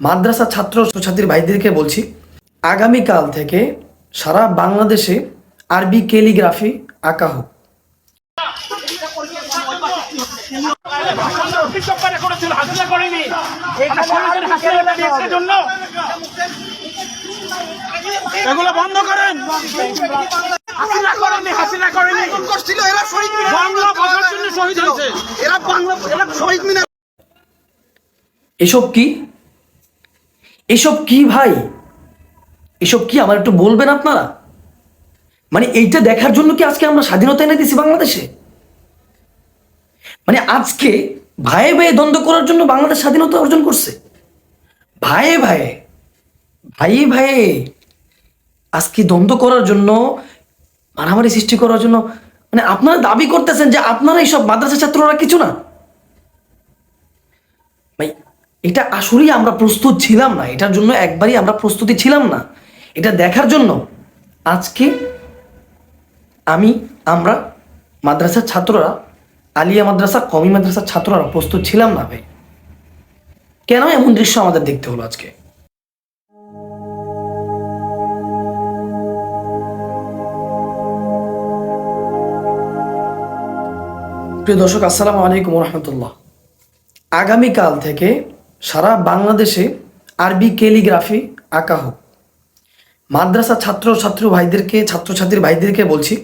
মাদ্রাসা ছাত্র ছাত্রীর ভাইদেরকে বলছি আগামীকাল থেকে সারা বাংলাদেশে আরবি ক্যালিগ্রাফি আঁকা হোক। অভিযোগকারী করেছিল হাসিনা করেনি। এটা সমাজের হাসিনা ব্যবসার জন্য এগুলো বন্ধ করেন হাসিনা করেনি হাসিনা করেনি করছিল এরা শহীদ বাংলা ভাষার জন্য শহীদ হয়েছে। এরা বাংলা এরা শহীদ মিনার এসব কি? এসব কি ভাই? এসব কি আমার একটু বলবেন আপনারা? মানে এইটা দেখার জন্য কি আজকে আমরা স্বাধীনতা এনে দিছি বাংলাদেশে? মানে আজকে ভাইয়ে ভাইয়ে দ্বন্দ্ব করার জন্য বাংলাদেশ স্বাধীনতা অর্জন করছে। ভাইয়ে ভাইয়ে ভাইয়ে ভাইয়ে আজকে দ্বন্দ্ব করার জন্য, মারামারি সৃষ্টি করার জন্য মানে আপনারা দাবি করতেছেন যে আপনারা এইসব মাদ্রাসা ছাত্ররা কিছু না। এটা আসলেই আমরা প্রস্তুত ছিলাম না, এটার জন্য একবারই আমরা প্রস্তুতি ছিলাম না। এটা দেখার জন্য আজকে আমি, আমরা মাদ্রাসার ছাত্ররা, আলিয়া মাদ্রাসা কমি মাদ্রাসার ছাত্ররা প্রস্তুত ছিলাম না ভাই। কেন এমন দৃশ্য আমাদের দেখতে হলো আজকে? প্রিয় দর্শক, আসসালামু আলাইকুম রহমতুল্লাহ। আগামীকাল থেকে সারা বাংলাদেশে আরবি ক্যালিগ্রাফি আঁকা হোক। মাদ্রাসা ছাত্র ছাত্র ভাইদেরকে, ছাত্রছাত্রীর ভাইদেরকে বলছি,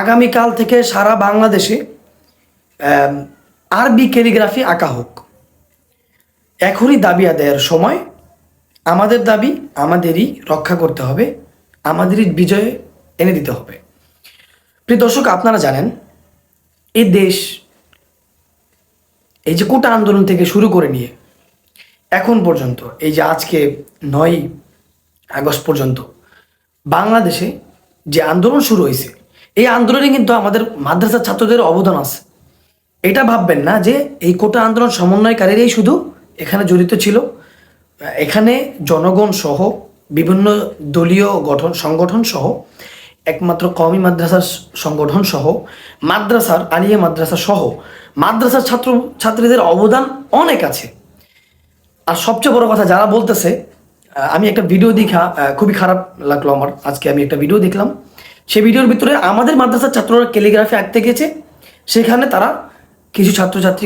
আগামীকাল থেকে সারা বাংলাদেশে আরবি ক্যালিগ্রাফি আঁকা হোক। এখনই দাবি আদায়ের সময়। আমাদের দাবি, আমাদেরই রক্ষা করতে হবে, আমাদেরই বিজয় এনে দিতে হবে। প্রিয় দর্শক, আপনারা জানেন এই দেশ এই যে কোটা আন্দোলন থেকে শুরু করে নিয়ে এখন পর্যন্ত, এই যে আজকে নয় আগস্ট পর্যন্ত, বাংলাদেশে যে আন্দোলন শুরু হয়েছে, এই আন্দোলনে কিন্তু আমাদের মাদ্রাসার ছাত্রদের অবদান আছে। এটা ভাববেন না যে এই কোটা আন্দোলন সমন্বয়কারীরাই শুধু এখানে জড়িত ছিল। এখানে জনগণ সহ বিভিন্ন দলীয় গঠন, সংগঠন সহ, একমাত্র কওমি মাদ্রাসার সংগঠন সহ, মাদ্রাসার আলিয়া মাদ্রাসা সহ, মাদ্রাসার ছাত্র, ছাত্রীদের অবদান অনেক আছে। আর সবচেয়ে বড় কথা, যারা বলতেছে আমি একটা ভিডিও দেখা খুবই খারাপ লাগল আমার। আজকে আমি একটা ভিডিও দেখলাম। সেই ভিডিওর ভিতরে আমাদের মাদ্রাসার ছাত্ররা ক্যালিগ্রাফি আঁকতে গেছে। সেখানে তারা কিছু ছাত্রছাত্রী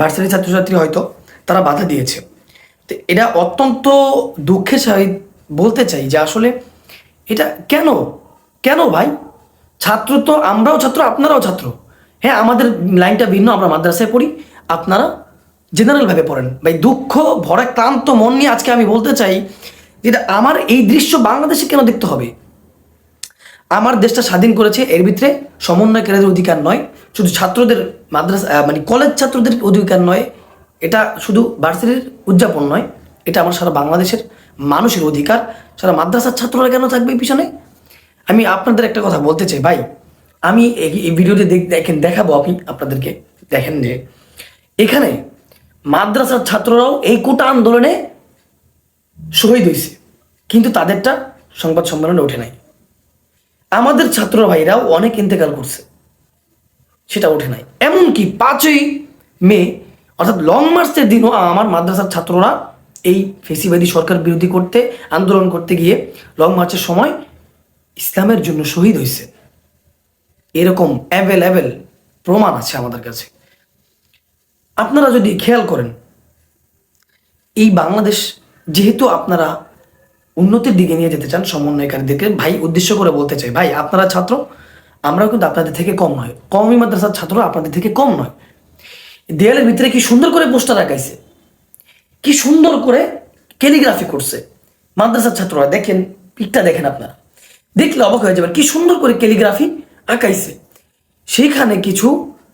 ভার্সিটি ছাত্রছাত্রী হয়তো তারা বাধা দিয়েছে। তো এটা অত্যন্ত দুঃখের সহিত বলতে চাই যে আসলে এটা কেন? কেন ভাই? ছাত্র তো আমরাও ছাত্র, আপনারাও ছাত্র। হ্যাঁ আমাদের লাইনটা ভিন্ন, আমরা মাদ্রাসায় পড়ি। আপনারা জেনারেল ভাবে পড়েন। ভাই, দুঃখ, ভরা, ক্লান্ত মন নিয়ে আজকে আমি বলতে চাই যেটা আমার এই দৃশ্য বাংলাদেশে কেন দেখতে হবে? আমার দেশটা স্বাধীন করেছে এর ভিতরে সমন্বয়কারীদের অধিকার নয়, শুধু ছাত্রদের মাদ্রাসা মানে কলেজ ছাত্রদের অধিকার নয়, এটা শুধু ভার্সিটির উদযাপন নয়, এটা আমার সারা বাংলাদেশের মানুষের অধিকার, সারা মাদ্রাসার ছাত্ররা কেন থাকবে পিছনে? আমি আপনাদের একটা কথা বলতে চাই, ভাই, আমি এই দেখ- দেখেন, দেখাবো আপনি, আপনাদেরকে, দেখেন যে, এখানে মাদ্রাসার ছাত্ররাও এই কোটা আন্দোলনে শহীদ হয়েছে। কিন্তু তাদেরটা সংবাদ সম্মেলনে ওঠে নাই। আমাদের ছাত্র ভাইরাও অনেক ইন্তেকাল করছে। সেটা ওঠে নাই। এমনকি পাঁচই মে, অর্থাৎ লং মার্চের দিনও আমার মাদ্রাসার ছাত্ররা এই ফেসিবাদী সরকার বিরোধী করতে, আন্দোলন করতে গিয়ে লং মার্চের সময় ইসলামের জন্য শহীদ হয়েছে। এরকম অ্যাভেলেবেল প্রমাণ আছে আমাদের কাছে। আপনারা যদি খেয়াল করেন, এই বাংলাদেশ যেহেতু আপনারা উন্নতির দিকে নিয়ে যেতে চান সমন্বয়কারীদেরকে, ভাই উদ্দেশ্য করে বলতে চাই, ভাই আপনারা ছাত্র, আমরাও কিন্তু আপনাদের থেকে কম নয় কমই মাদ্রাসার ছাত্র আপনাদের থেকে কম নয়। দেয়ালের ভিতরে কি সুন্দর করে পোস্টার আঁকাইছে? কি সুন্দর করে ক্যালিগ্রাফি করছে মাদ্রাসার ছাত্ররা? দেখেন, পিকটা দেখেন আপনারা। দেখলে অবাক হয়ে যাবেন, কি সুন্দর করে ক্যালিগ্রাফি আঁকাইছে। সেইখানে কিছু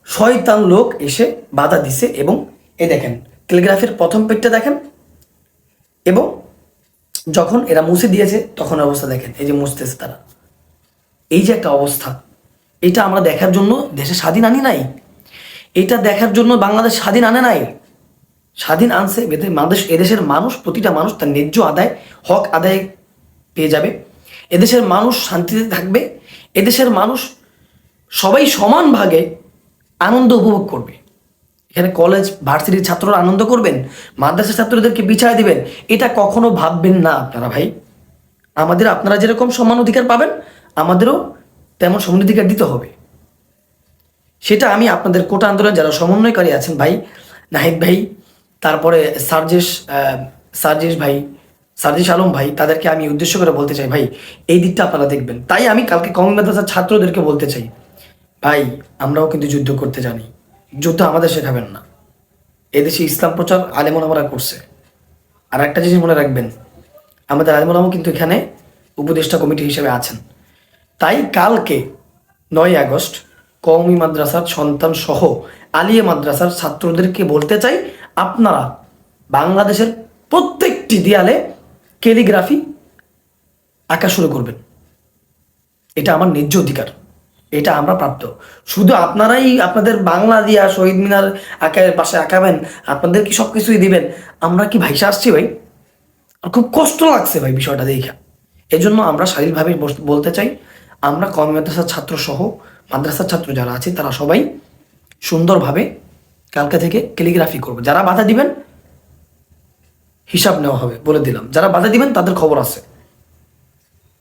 শয়তান লোক এসে বাধা দিছে এবং এ দেখেন ক্যালিগ্রাফির প্রথম পেজটা দেখেন, এবং যখন এরা মুছে দিয়েছে, তখন অবস্থা দেখেন, এই যে মুছতেছে তারা। এই যে একটা অবস্থা, এটা আমরা দেখার জন্য দেশে স্বাধীন আনি নাই। এটা দেখার জন্য বাংলাদেশ স্বাধীন আনে নাই। স্বাধীন আনছে মানুষ, এদেশের মানুষ, প্রতিটা মানুষ তার ন্যায্য আদায়, হক আদায় পেয়ে যাবে। এদেশের মানুষ শান্তিতে থাকবে। এদেশের মানুষ সবাই সমান ভাগে আনন্দ উপভোগ করবে। এখানে কলেজ ভার্সিটির ছাত্ররা আনন্দ করবেন মাদ্রাসা ছাত্রদেরকে বিছায় দিবেন, এটা কখনো ভাববেন না আপনারা ভাই। আমাদের আপনারা যেরকম সমান অধিকার পাবেন, আমাদেরও তেমন সমান অধিকার দিতে হবে। সেটা আমি আপনাদের কোটা আন্দোলন যারা সমন্বয়কারী আছেন ভাই, নাহিদ ভাই, তারপরে সার্জেশ সার্জেশ ভাই, সার্জেশ আলম ভাই, তাদেরকে আমি উদ্দেশ্য করে বলতে চাই ভাই, এই দিকটা আপনারা দেখবেন। তাই আমি কালকে মাদ্রাসার ছাত্রদেরকে বলতে চাই ভাই, আমরাও কিন্তু যুদ্ধ করতে জানি। যুদ্ধ আমাদের শেখাবেন না। এদেশে ইসলাম প্রচার আলেমন করছে। আর একটা জিনিস মনে রাখবেন, আমাদের আলেমুলামও কিন্তু এখানে উপদেষ্টা কমিটি হিসেবে আছেন। তাই কালকে নয় আগস্ট কওমি মাদ্রাসার সন্তান সহ আলিয়া মাদ্রাসার ছাত্রদেরকে বলতে চাই, আপনারা বাংলাদেশের প্রত্যেকটি দেয়ালে ক্যালিগ্রাফি আঁকা শুরু করবেন। এটা আমার ন্যায্য অধিকার। এটা আমরা প্রাপ্ত। শুধু আপনারাই আপনাদের বাংলা দিয়া শহীদ মিনার আঁকায় পাশে আঁকাবেন, আপনাদের কি সব কিছুই দিবেন? আমরা কি ভাইসা আসছি ভাই? খুব কষ্ট লাগছে ভাই বিষয়টা দেখা এজন্য আমরা শারীরিকভাবে বলতে চাই, আমরা কম মাদ্রাসার ছাত্র সহ মাদ্রাসার ছাত্র যারা আছে তারা সবাই সুন্দরভাবে কালকে থেকে ক্যালিগ্রাফি করব। যারা বাধা দিবেন, হিসাব নেওয়া হবে বলে দিলাম। যারা বাধা দিবেন তাদের খবর আছে।